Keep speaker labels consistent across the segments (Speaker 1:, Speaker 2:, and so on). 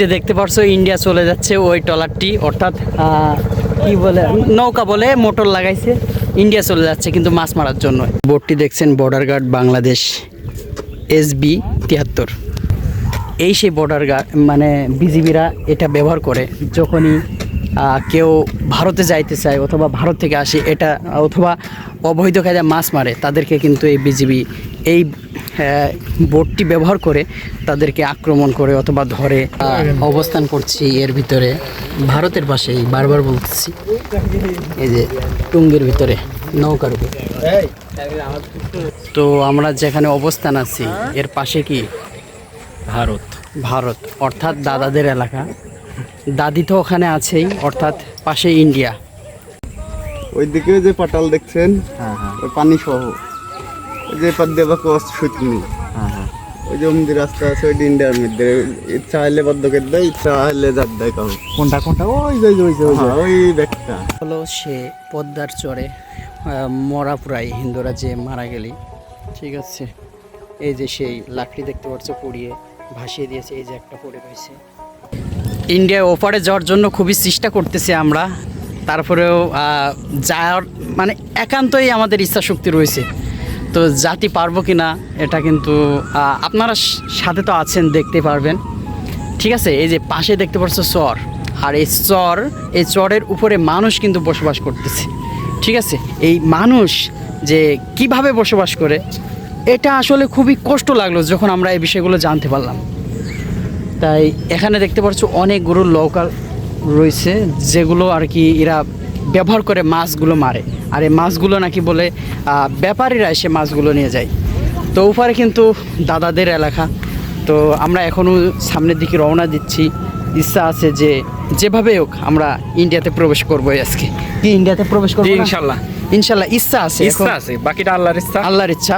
Speaker 1: যে দেখতে পারছ ইন্ডিয়া চলে যাচ্ছে ওই ট্রলারটি। অর্থাৎ কি বলে, নৌকা বলে মোটর লাগাইছে। ইন্ডিয়া চলে যাচ্ছে কিন্তু মাছ মারার জন্য। বোর্ডটি দেখছেন border guard Bangladesh S B তিয়াত্তর। এই সেই বর্ডার গার্ড মানে বিজিবিরা এটা ব্যবহার করে, যখনই কেউ ভারতে যাইতে চায় অথবা ভারত থেকে আসে এটা অথবা অবৈধ কায়দায় মাছ মারে তাদেরকে কিন্তু এই বিজিবি এই বোটটি ব্যবহার করে তাদেরকে আক্রমণ করে অথবা ধরে অবস্থান করছি এর ভিতরে। ভারতের পাশেই বারবার বলতেছি এই যে টুঙ্গের ভিতরে নৌকার তো আমরা যেখানে অবস্থান আছি এর পাশে কি?
Speaker 2: ভারত।
Speaker 1: ভারত অর্থাৎ দাদাদের এলাকা। দাদি তো ওখানে আছেই অর্থাৎ পাশে ইন্ডিয়া।
Speaker 3: ওইদিকে যে পাটাল দেখছেন
Speaker 2: হ্যাঁ হ্যাঁ।
Speaker 3: ওই পানি সহ ওই যে পাদ্যে বা কষ্ট সুতনি
Speaker 2: হ্যাঁ হ্যাঁ।
Speaker 3: ওই যে অমদি রাস্তা আছে ওই ইন্ডিয়ার মধ্যে। ইচ্ছা হলে বদ্ধকের দেয় ইচ্ছা হলে যার দেয় কাউ
Speaker 2: কোনটা কোনটা? ওই যে ওই যে, ওই ওই
Speaker 3: হ্যাঁ, ওই ব্যাগটা
Speaker 1: হলো সে পদ্মার চরে মরা প্রায় হিন্দুরা যে মারা গেলি। ঠিক আছে? এই যে সেই লাকড়ি দেখতে পাচ্ছ পুড়িয়ে ভাসিয়ে দিয়েছে এই যে একটা পড়ে রয়েছে। ইন্ডিয়ায় ওপারে যাওয়ার জন্য খুবই চেষ্টা করতেছি আমরা। তারপরেও যাওয়ার মানে একান্তই আমাদের ইচ্ছা শক্তি রয়েছে। তো জাতি পারব কি না এটা কিন্তু আপনারা সাথে তো আছেন, দেখতে পারবেন। ঠিক আছে? এই যে পাশে দেখতে পাচ্ছ চর। আর এই চর, এই চরের উপরে মানুষ কিন্তু বসবাস করতেছে। ঠিক আছে? এই মানুষ যে কীভাবে বসবাস করে, এটা আসলে খুবই কষ্ট লাগল যখন আমরা এই বিষয়গুলো জানতে পারলাম। তাই এখানে দেখতে পাচ্ছ অনেক গরুর লৌকা রয়েছে যেগুলো আর কি এরা ব্যবহার করে মাছগুলো মারে। আর এই মাছগুলো নাকি বলে ব্যাপারীরা এসে মাছগুলো নিয়ে যায়। তো ওপারে কিন্তু দাদাদের এলাকা। তো আমরা এখনও সামনের দিকে রওনা দিচ্ছি। ইচ্ছা আছে যে যেভাবে হোক আমরা ইন্ডিয়াতে প্রবেশ করব আজকে। কি ইন্ডিয়াতে প্রবেশ করব
Speaker 2: ইনশাল্লাহ।
Speaker 1: ইনশাল্লাহ ইচ্ছা আছে
Speaker 2: ইচ্ছা আছে বাকিটা আল্লাহর ইচ্ছা।
Speaker 1: আল্লাহর ইচ্ছা।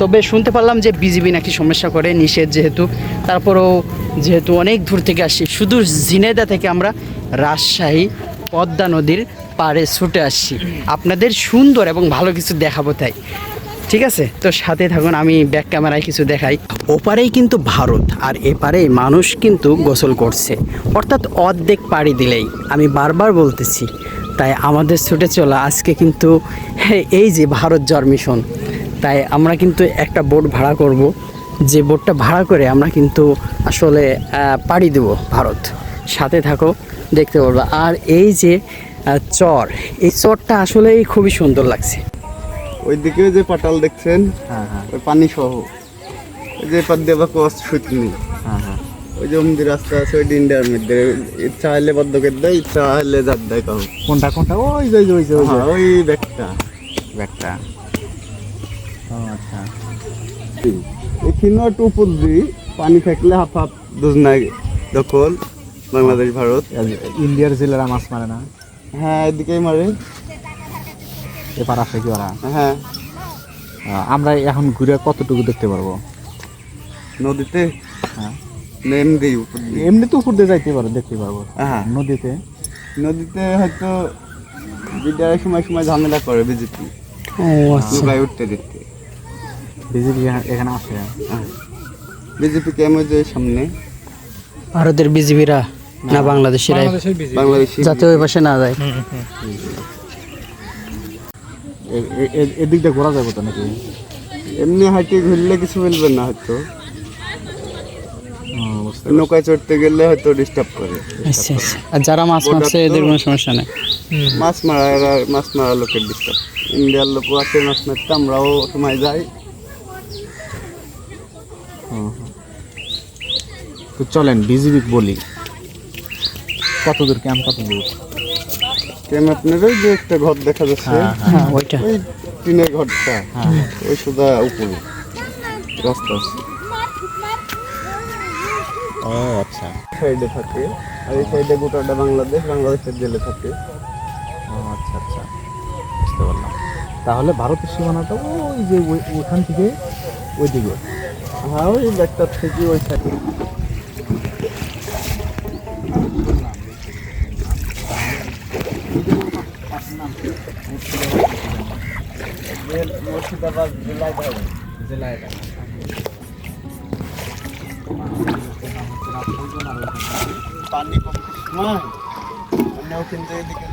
Speaker 1: তবে শুনতে পারলাম যে বিজিবি নাকি সমস্যা করে নিষেধ যেহেতু। তারপরেও যেহেতু অনেক দূর থেকে আসছি শুধু ঝিনেদা থেকে আমরা রাজশাহী, পদ্মা নদীর পাড়ে ছুটে আসছি। আপনাদের সুন্দর এবং ভালো কিছু দেখাবো তাই। ঠিক আছে? তো সাথে থাকুন, আমি ব্যাক ক্যামেরায় কিছু দেখাই। ওপারেই কিন্তু ভারত, আর এপারেই মানুষ কিন্তু গোসল করছে। অর্থাৎ অর্ধেক পাড়ি দিলেই। আমি বারবার বলতেছি, তাই আমাদের ছুটে চলা আজকে কিন্তু এই যে ভারত জল মিশন তাই আমরা কিন্তু একটা বোট ভাড়া করব। যে বোটটা ভাড়া করে আমরা কিন্তু আসলে পাড়ি দেব ভারত। সাথে থাকো দেখতে পারব। আর এই যে চর এই চরটা আসলেই খুবই সুন্দর লাগছে।
Speaker 3: ওইদিকে যে পাটাল দেখছেন?
Speaker 2: হ্যাঁ হ্যাঁ।
Speaker 3: ওই পানি সহ ওই যে পাদ্যে বা কষ্ট সুতনি
Speaker 2: হ্যাঁ হ্যাঁ।
Speaker 3: ওই যে অমদি রাস্তা আছে ওই ডিন্ডার মধ্যে। ইচ্ছা হলে বদ্ধকের দেয় ইচ্ছা হলে যার দেয় কাউ
Speaker 2: কোনটা কোনটা? ওই যে ওই যে ওই যে। ওই যে
Speaker 3: হ্যাঁ, ব্যাগটা।
Speaker 2: ব্যাগটা। আচ্ছা।
Speaker 3: একটু উপর দিই পানি থাকলে হাফ হাফ দুজনায় দখল বাংলাদেশ ভারত।
Speaker 2: ইন্ডিয়ার জেলেরা মাছ মারে না?
Speaker 3: হ্যাঁ এদিকেই মারে।
Speaker 2: এবার আসে কি ওরা?
Speaker 3: হ্যাঁ।
Speaker 2: আমরা এখন ঘুরে কতটুকু দেখতে পারব?
Speaker 3: নদীতে?
Speaker 2: হ্যাঁ।
Speaker 3: দিয়ে।
Speaker 2: এমনি তো উপর দিয়ে যাইতে পারো দেখতে পারব।
Speaker 3: হ্যাঁ।
Speaker 2: নদীতে?
Speaker 3: নদীতে হয়তো বিদ্যার সময় সময় ঝামেলা করে বিজেপি।
Speaker 1: ও আচ্ছা।
Speaker 3: উঠতে দিতে
Speaker 2: বিজেপি এখানে আসে
Speaker 3: বিজেপি কেমন যে সামনে?
Speaker 1: ভারতের বিজিবিরা না
Speaker 3: বাংলাদেশি
Speaker 1: যাতে ওই পাশে না যায়।
Speaker 2: এ- এ- এ- এদিক দিয়ে ঘোরা যাবে তো নাকি?
Speaker 3: এমনি হাইটে ঘুরলে কিছু মিলবে না হয়তো। নৌকায় চড়তে গেলে হয়তো ডিস্টার্ব করে।
Speaker 1: আচ্ছা আচ্ছা। আর যারা মাছ মারছে এদের কোনো সমস্যা নেই?
Speaker 3: মাছ মারা মাছ মারা লোকের ডিস্টার্ব ইন্ডিয়ার লোক আছে মাছ মারতে আমরাও সময় যাই।
Speaker 2: তো চলেন বিজিবি বলি। কত দূর ক্যাম্প কত দূর?
Speaker 3: আপনার ওই যে একটা ঘর দেখা যাচ্ছে।
Speaker 2: হ্যাঁ,
Speaker 1: হ্যাঁ। ওইটা।
Speaker 3: ওই টিনের ঘরটা।
Speaker 2: হ্যাঁ।
Speaker 3: ওই সোজা উপরে। রাস্তা আছে।
Speaker 2: ও আচ্ছা।
Speaker 3: সাইডে থাকে। আর এই সাইডে গোটাটা বাংলাদেশ বাংলাদেশের জেলে থাকে।
Speaker 2: ও আচ্ছা আচ্ছা। বুঝতে পারলাম। তাহলে ভারতের সীমানাটা ওই যে ওই- ওখান থেকে ওই দিকে
Speaker 3: হ্যাঁ ওই ব্যাগটার থেকে ওই সাইডে মুর্শিদাবাদ জেলায়
Speaker 2: জেলায়
Speaker 3: পানি নয় অন্যও কিন্তু এদিকে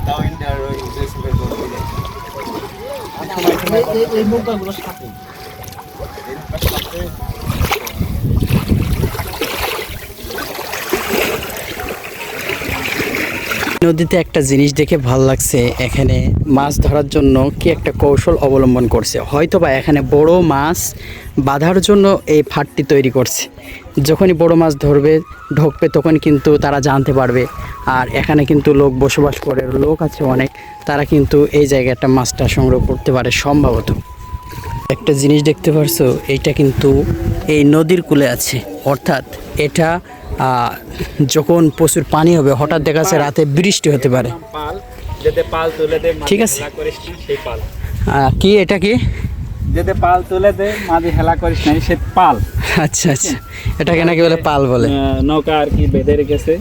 Speaker 3: তাও ইন্ডিয়ার
Speaker 2: এই নৌকাগুলো সাথে
Speaker 1: নদীতে একটা জিনিস দেখে ভালো লাগছে, এখানে মাছ ধরার জন্য কি একটা কৌশল অবলম্বন করছে। হয়তো বা এখানে বড় মাছ বাঁধার জন্য এই ফাটটি তৈরি করছে। যখনই বড় মাছ ধরবে, ঢোকবে, তখন কিন্তু তারা জানতে পারবে। আর এখানে কিন্তু লোক বসবাস করে, লোক আছে অনেক, তারা কিন্তু এই জায়গাটা মাছটা সংগ্রহ করতে পারে সম্ভবত। একটা জিনিস দেখতে পারছ, এইটা কিন্তু এই নদীর কূলে আছে। অর্থাৎ এটা যখন প্রচুর পানি হবে হঠাৎ দেখা যাচ্ছে রাতে বৃষ্টি হতে পারে। ঠিক আছে। কি এটা কি?
Speaker 2: যেতে পাল তুলে দে মাঝে হেলা করিস সে পাল।
Speaker 1: আচ্ছা আচ্ছা। এটাকে নাকি বলে পাল বলে।
Speaker 2: নৌকা আর কি বেঁধে রেখেছে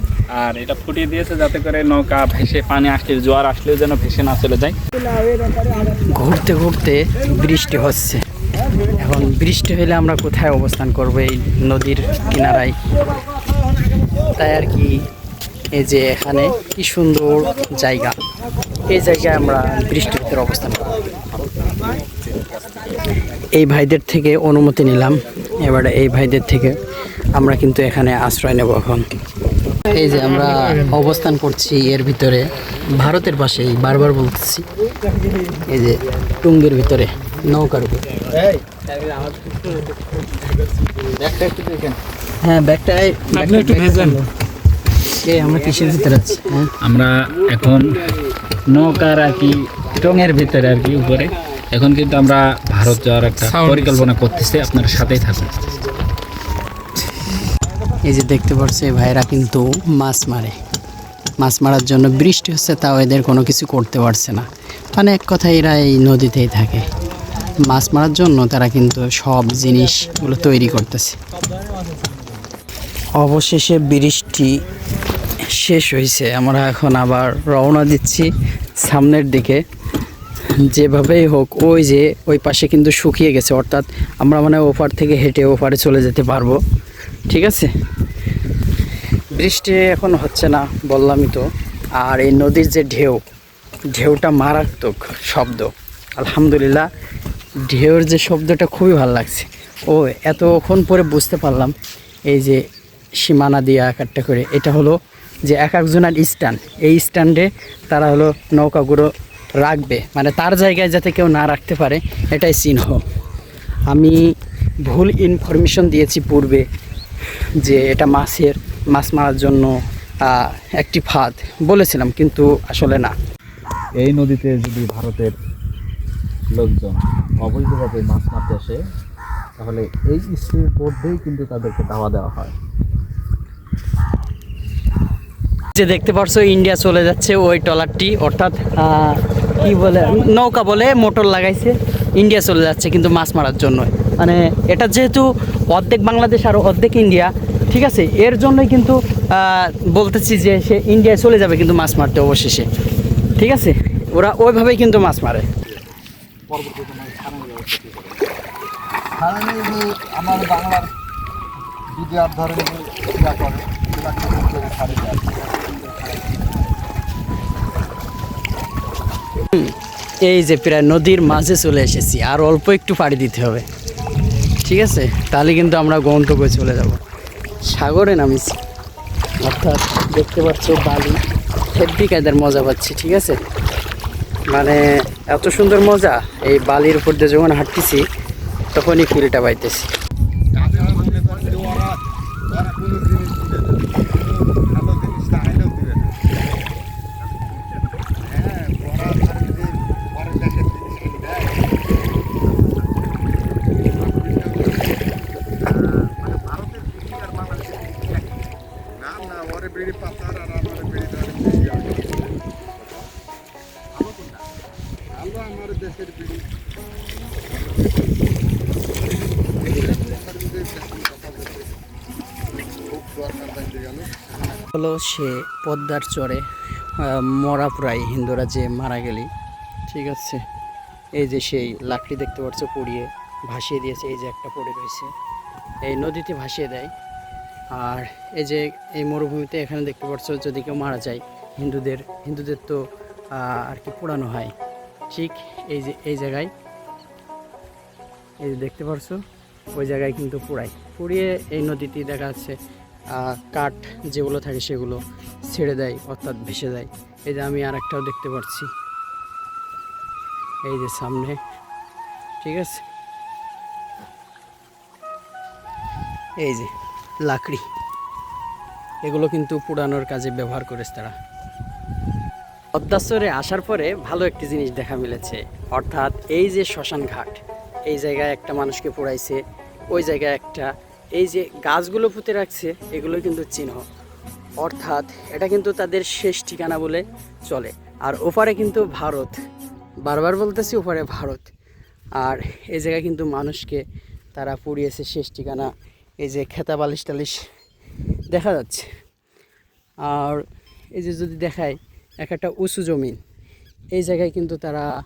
Speaker 2: আর এটা ফুটিয়ে দিয়েছে যাতে করে নৌকা ভেসে পানি আসলে জোয়ার আসলেও যেন ভেসে না চলে যায়।
Speaker 1: ঘুরতে ঘুরতে বৃষ্টি হচ্ছে। এখন বৃষ্টি হলে আমরা কোথায় অবস্থান করব এই নদীর কিনারায়? তাই আর কি, এই যে এখানে কি সুন্দর জায়গা। এই জায়গায় আমরা বৃষ্টির ভিতরে অবস্থান এই ভাইদের থেকে অনুমতি নিলাম। এবারে এই ভাইদের থেকে আমরা কিন্তু এখানে আশ্রয় নেব এখন। এই যে আমরা অবস্থান করছি এর ভিতরে ভারতের পাশেই বারবার বলতেছি। এই যে টুঙ্গের ভিতরে নৌকার উপর। হ্যাঁ ব্যাগটা
Speaker 2: একটু ভেজেন।
Speaker 1: আমরা কিসের ভিতরে আছি? হ্যাঁ?
Speaker 2: আমরা এখন নৌকার আর কি টঙের ভিতরে আর কি উপরে। এখন কিন্তু আমরা ভারত যাওয়ার একটা পরিকল্পনা করতেছি আপনার সাথেই থাকুন।
Speaker 1: এই যে দেখতে পাচ্ছি ভাইরা কিন্তু মাছ মারে। মাছ মারার জন্য বৃষ্টি হচ্ছে, তাও এদের কোনো কিছু করতে পারছে না। মানে এক কথায় এরা এই নদীতেই থাকে। মাছ মারার জন্য তারা কিন্তু সব জিনিসগুলো তৈরি করতেছে। অবশেষে বৃষ্টি শেষ হয়েছে। আমরা এখন আবার রওনা দিচ্ছি সামনের দিকে। যেভাবেই হোক, ওই যে ওই পাশে কিন্তু শুকিয়ে গেছে। অর্থাৎ আমরা মানে ওপার থেকে হেঁটে ওপারে চলে যেতে পারব। ঠিক আছে? বৃষ্টি এখন হচ্ছে না বললামই তো। আর এই নদীর যে ঢেউ, ঢেউটা মারাত্মক শব্দ। আলহামদুলিল্লাহ, ঢেউর যে শব্দটা খুবই ভালো লাগছে। ও, এতক্ষণ পরে বুঝতে পারলাম এই যে সীমানা দিয়ে এক একটা করে। এটা হলো যে এক একজনের স্ট্যান্ড। এই স্ট্যান্ডে তারা হলো নৌকাগুলো রাখবে। মানে তার জায়গায় যাতে কেউ না রাখতে পারে, এটাই চিহ্ন। আমি ভুল ইনফরমেশন দিয়েছি পূর্বে। যে এটা মাছের মাছ মারার জন্য একটি ফাঁদ। বলেছিলাম কিন্তু আসলে না।
Speaker 2: এই নদীতে যদি ভারতের লোকজন অবৈধভাবে মাছ মারতে আসে তাহলে এই স্ত্রীর মধ্যেই কিন্তু তাদেরকে দাওয়া দেওয়া হয়।
Speaker 1: যে দেখতে পারছ ইন্ডিয়া চলে যাচ্ছে ওই ট্রলারটি। অর্থাৎ কি বলে নৌকা বলে মোটর লাগাইছে। ইন্ডিয়া চলে যাচ্ছে কিন্তু মাছ মারার জন্য মানে এটা যেহেতু অর্ধেক বাংলাদেশ আর অর্ধেক ইন্ডিয়া, ঠিক আছে? এর জন্যই কিন্তু বলতেছি যে সে ইন্ডিয়ায় চলে যাবে কিন্তু মাছ মারতে অবশেষে, ঠিক আছে? ওরা ওইভাবেই কিন্তু মাছ মারে। এই যে প্রায় নদীর মাঝে চলে এসেছি, আর অল্প একটু পাড়ি দিতে হবে। ঠিক আছে, তাহলে কিন্তু আমরা গন্তব্যে চলে যাব। সাগরে নামিছি। অর্থাৎ দেখতে পাচ্ছ বালি। হেব্বি কায়দার মজা পাচ্ছি, ঠিক আছে? মানে এত সুন্দর মজা, এই বালির উপর দিয়ে যখন হাঁটতেছি, তখনই ফিলটা পাইতেছি। হলো সে পদ্মার চরে মরা প্রায় হিন্দুরা যে মারা গেলি, ঠিক আছে? এই যে সেই লাকড়ি দেখতে পাচ্ছ পুড়িয়ে ভাসিয়ে দিয়েছে, এই যে একটা পড়ে রয়েছে। এই নদীতে ভাসিয়ে দেয়। আর এই যে এই মরুভূমিতে এখানে দেখতে পাচ্ছ যদি কেউ মারা যায়, হিন্দুদের হিন্দুদের তো আর কি পোড়ানো হয়। ঠিক এই যে, এই জায়গায়, এই যে দেখতে পারছ ওই জায়গায় কিন্তু পুরাই পুড়িয়ে এই নদীটি দেখা যাচ্ছে কাঠ যেগুলো থাকে সেগুলো ছেড়ে দেয়, অর্থাৎ ভেসে দেয়। এই যে আমি আর একটাও দেখতে পাচ্ছি। এই যে সামনে, ঠিক আছে? এই যে লাকড়ি, এগুলো কিন্তু পুরানোর কাজে ব্যবহার করেছে তারা। পদ্মাস্তরে আসার পরে ভালো একটি জিনিস দেখা মিলেছে। অর্থাৎ এই যে শ্মশান ঘাট, এই জায়গায় একটা মানুষকে পোড়াইছে, ওই জায়গায় একটা এই যে গাছগুলো পুঁতে রাখছে এগুলো কিন্তু চিহ্ন। অর্থাৎ এটা কিন্তু তাদের শেষ ঠিকানা বলে চলে। আর ওপারে কিন্তু ভারত। বারবার বলতেছি ওপারে ভারত। আর এই জায়গায় কিন্তু মানুষকে তারা পুড়িয়েছে শেষ ঠিকানা। এই যে খেতা বালিশ টালিশ দেখা যাচ্ছে। আর এই যে যদি দেখায় এক একটা উঁচু জমিন। এই জায়গায় কিন্তু তারা